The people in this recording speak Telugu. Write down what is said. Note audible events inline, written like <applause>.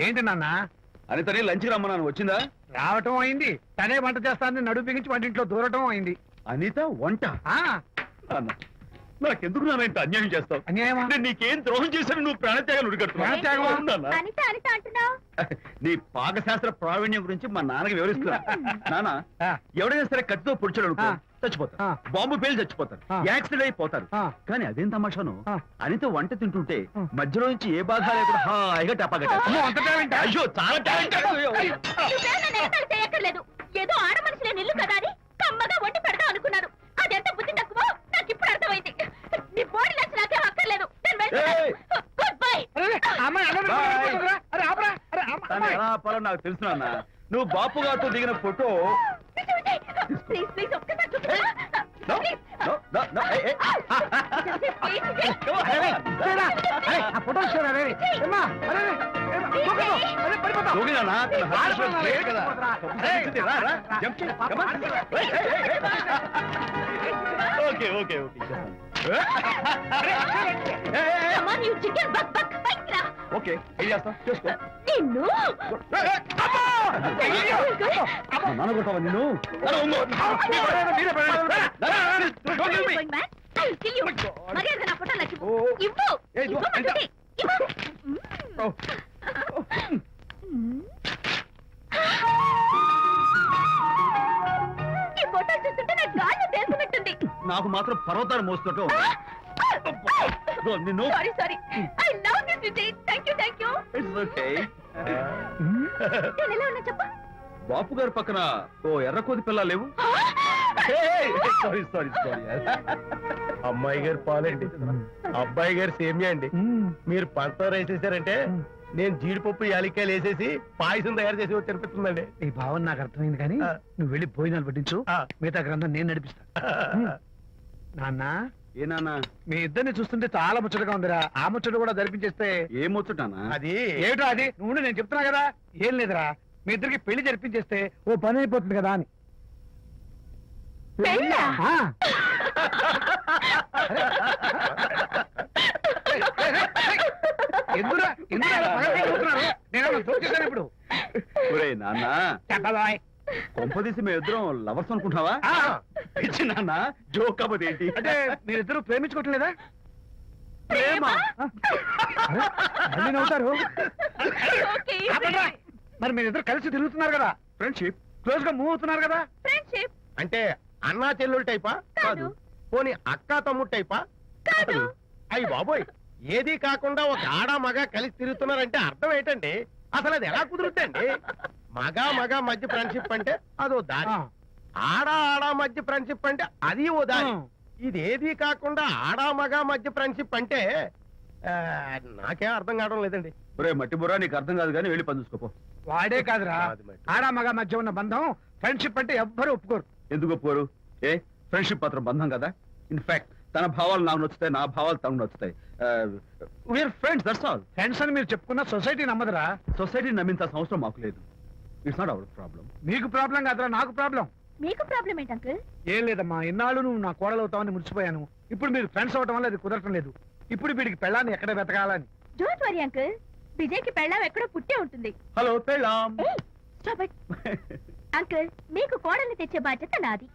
ఏంటి నాన్న? అనితని లంచ్కి రమ్మన్నాను వచ్చిందా? రావటం అయింది. తనే వంట చేస్తానని నడుపు బిగించి వంటింట్లో దూరటం అయింది. అనిత వంట? ఆ. నాన్న నాకెందుకు నాన్న ఇంత అన్యాయం చేస్తావు? అన్యాయమా? నేను నీకేం ద్రోహం చేశాను నువ్వు ప్రాణత్యాగాలు ప్రాణత్యాగమా? ఉడికడుతున్నావు అనిత అనిత అంటున్నావు? నీ పాకశాస్త్ర ప్రావీణ్యం గురించి మా నాన్నకి వివరిస్తున్నా. <laughs> నాన్న ఆ, ఎవడైనా సరే కత్తితో పొడిచాడు అనుకో ఆ. చచ్చిపోతారు. బాంబు పేలి చచ్చిపోతారు. యాక్సిడెంట్ అయిపోతారు. కానీ అదేం తమాషాను. అనిత వంట తింటుంటే. మధ్యలో నుంచి ఏ బాధ లేకుండా హాయిగా? అయ్యో చాలా టాలెంట్ ఏదో ఆడ మనిషిలే నిల్లు కదా అని కమ్మగా వండి పెడదాం అనుకున్నాను అదెంత బుద్ధి తక్కువ నాకు ఇప్పుడు అర్థమైంది నీ బోడి అక్కర్లేదు నాకు తెలుసు నాన్న నువ్వు బాపు గారితో దిగిన ఫోటో ప్లీజ్ ప్లీజ్ రా Okay, ఏం చేస్తావు? చేసుకో. నిన్ను. నాన్న కొట్టావా నిన్ను? నాన్న, ఉంగో. మీరే పడండి. నాన్న, don't kill me. going mad? I'll kill you. మర్యాదగా నా ఫోటోలు నాకు ఇవ్వు. ఓ. ఇవ్వు. ఈ చూస్తుంటే నాకు మాత్రం పర్వతాలు మోస్తుంటూ ఇదిగో, నిన్ను sorry sorry. I love this Vijay thank you thank you it's okay నేను ఎలా ఉన్నా చెప్పు. బాపు గారి పక్కన ఓ ఎర్ర కోతి పిల్ల లేవు సారీ సారీ సారీ అమ్మాయి గారు పాలండి. అబ్బాయి గారు సేమియా అండి. మీరు పంచదార వేసేసారంటే నేను జీడిపప్పు యాలిక్కాయలు వేసేసి పాయసం తయారు చేసి వచ్చి అనిపిస్తుందండి. ఈ భావన నాకు అర్థమైంది కానీ. నువ్వు వెళ్ళి భోజనాలు పట్టించు. మిగతా గ్రంథం నేను నడిపిస్తా. నాన్న ఏ నాన్న? మీ ఇద్దరిని చూస్తుంటే చాలా ముచ్చటగా ఉందిరా. ఆ ముచ్చట కూడా జరిపించేస్తే ఏమొచ్చుటానా అది. ఏమిటో అది? నువ్వు నేను చెప్తున్నా కదా. ఏం లేదురా. మీ ఇద్దరికి పెళ్ళి జరిపించేస్తే ఓ పని అయిపోతుంది కదా అని. పెళ్ళా? ఆ. ఎందురా ఎందురా అలా పగలబడి చూస్తున్నారు? నేనేమన్నా దోచేశానా ఇప్పుడు? ఒరే నాన్న. చెప్పబాయ్. కొంపదీసి మేము ఇద్దరం లవర్స్ అనుకుంటావా ఆ, పిచ్చి నాన్న జోక్ కాబట్టి ఏంటి? అంటే మీరిద్దరు ప్రేమించుకోవట్లేదా? ప్రేమ? మళ్ళీ నవ్వుతారు? ఓకే ఆపండ్రా. మరి మీరిద్దరు కలిసి తిరుగుతున్నారు కదా? ఫ్రెండ్షిప్ క్లోజ్గా మూవ్ అవుతున్నారు కదా? ఫ్రెండ్షిప్ అంటే అన్నా చెల్లెలు టైపా? కాదు. పోనీ అక్క తమ్ముడు టైపా? కాదు. అయ్యి బాబోయ్ ఏది కాకుండా ఒక ఆడ మగ కలిసి తిరుగుతున్నారంటే అర్థం ఏంటండి? అసలు అది ఎలా కుదురుద్దండి? మగ మగ మధ్య ఫ్రెండ్షిప్ అంటే అదో దారి. ఆడ ఆడ మధ్య ఫ్రెండ్షిప్ అంటే అది ఓ దారి. ఆ. ఇది ఏది కాకుండా ఆడ మగ మధ్య ఫ్రెండ్షిప్ అంటే నాకేం అర్థం కావడం లేదండి. ఒరే మట్టి బుర్రా నీకు అర్థం కాదు కానీ వెళ్ళి పని చూసుకోపో వాడే కాదురా. ఆడ మగ మధ్య ఉన్న బంధం ఫ్రెండ్షిప్ అంటే ఎవ్వరు ఒప్పుకోరు. ఎందుకు ఒప్పుకోరు? ఏ? ఫ్రెండ్షిప్ మాత్రం బంధం కదా? ఇన్ఫాక్ట్ తన భావాలు నాకు నచ్చుతాయి నా భావాలు తనకు నచ్చుతాయి. We are friends that's all friends అని మీరు చెప్పుకున్న సొసైటీ నమ్మదురా? సొసైటీ నమ్మింత సంవత్సరం మాకు లేదు. ఇట్స్ నాట్ అవర్ ప్రాబ్లం మీకు ప్రాబ్లం కాదురా నాకు ప్రాబ్లం మీకు ప్రాబ్లం ఏంటి అంకుల్ ఏం లేదమ్మా ఇన్నాళ్ళు నువ్వు నా కోడలు అవుతావని మురిసిపోయాను. ఇప్పుడు మీరు ఫ్రెండ్స్ అవటం వల్ల అది కుదరటం లేదు. ఇప్పుడు వీడికి పెళ్ళాన్ని ఎక్కడ వెతకాలని? డోంట్ వరీ అంకుల్ విజయ్కి పెళ్ళాం ఎక్కడో పుట్టే ఉంటుంది. హలో పెళ్ళాం. it. <laughs> అంకుల్ మీకు కోడల్ని తెచ్చే బాధ్యత నాది.